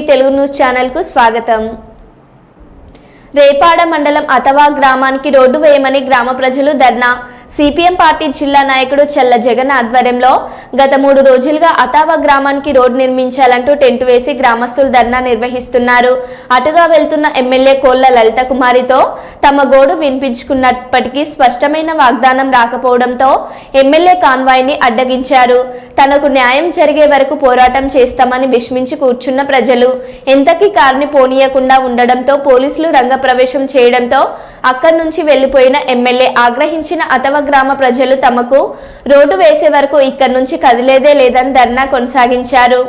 Telugu news ఛానల్కు స్వాగతం. రేపాడ మండలం అతవా గ్రామానికి రోడ్డు వేయమని గ్రామ ప్రజలు ధర్నా సిపిఎం పార్టీ జిల్లా నాయకుడు చెల్ల జగన్ ఆధ్వర్యంలో గత మూడు రోజులుగా అతావా గ్రామానికి రోడ్డు నిర్మించాలంటూ టెంట్ వేసి గ్రామస్తులు ధర్నా నిర్వహిస్తున్నారు. అటుగా వెళ్తున్న ఎమ్మెల్యే కోళ్ళ లలిత కుమారితో తమ గోడు వినిపించుకున్నప్పటికీ స్పష్టమైన వాగ్దానం రాకపోవడంతో ఎమ్మెల్యే కాన్వాయ్ని అడ్డగించారు. తనకు న్యాయం జరిగే వరకు పోరాటం చేస్తామని విస్మించి కూర్చున్న ప్రజలు ఎంతకీ కారుని పోనీయకుండా ఉండడంతో పోలీసులు రంగప్రవేశం చేయడంతో అక్కడి నుంచి వెళ్ళిపోయిన ఎమ్మెల్యే ఆగ్రహించిన అతవ గ్రామ ప్రజలు తమకు రోడ్డు వేసే వరకు ఇక్కడి నుంచి కదిలేదే లేదని ధర్నా కొనసాగించారు.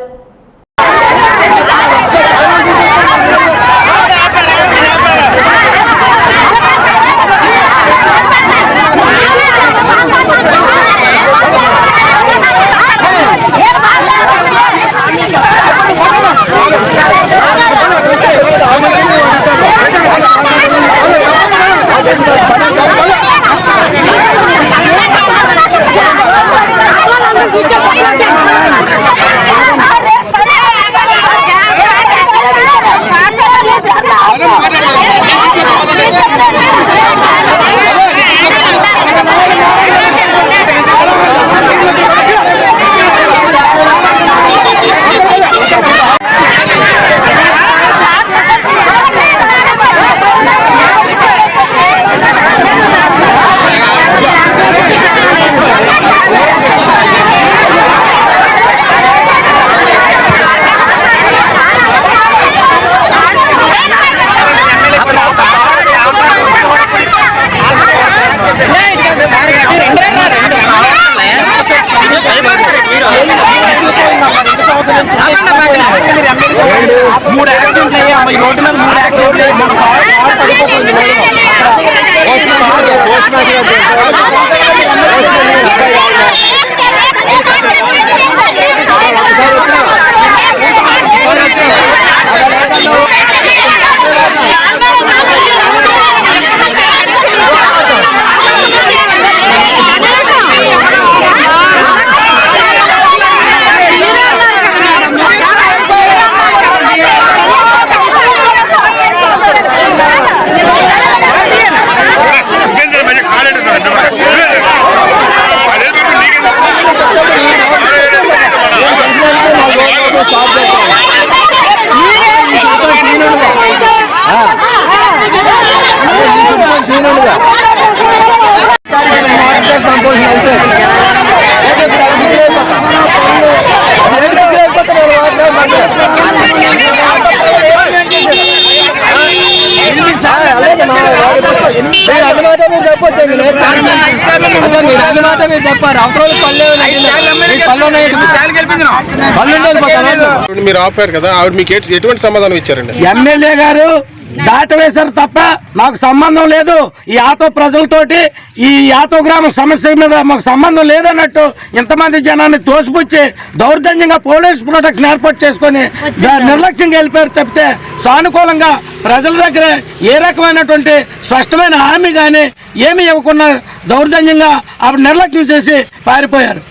మూడు యాక్సిడెంట్లు అయ్యాయి. ఈ రోడ్డు మీద మూడు యాక్సిడెంట్లు అయ్యాయి. మన పడిపోతుంది. అన్నమాట మీరు చెప్పారు అప్పుడు పల్లె పల్లె మీరు ఆపారు కదా ఆవిడ మీకు ఎట్- ఎటువంటి సమాధానం ఇచ్చారండి? ఎమ్మెల్యే గారు దాటవేశారు తప్ప మాకు సంబంధం లేదు. ఈ ఆటో ప్రజలతోటి ఈ ఆటో గ్రామ సమస్య మీద మాకు సంబంధం లేదన్నట్టు ఇంతమంది జనాన్ని తోసిపుచ్చి దౌర్జన్యంగా పోలీస్ ప్రొటెక్షన్ ఏర్పాటు చేసుకొని నిర్లక్ష్యంగా వెళ్ళిపోయారు తప్పితే సానుకూలంగా ప్రజల దగ్గర ఏ రకమైనటువంటి స్పష్టమైన హామీ కానీ ఏమీ ఇవ్వకుండా దౌర్జన్యంగా ఆవిడ నిర్లక్ష్యం చేసి పారిపోయారు.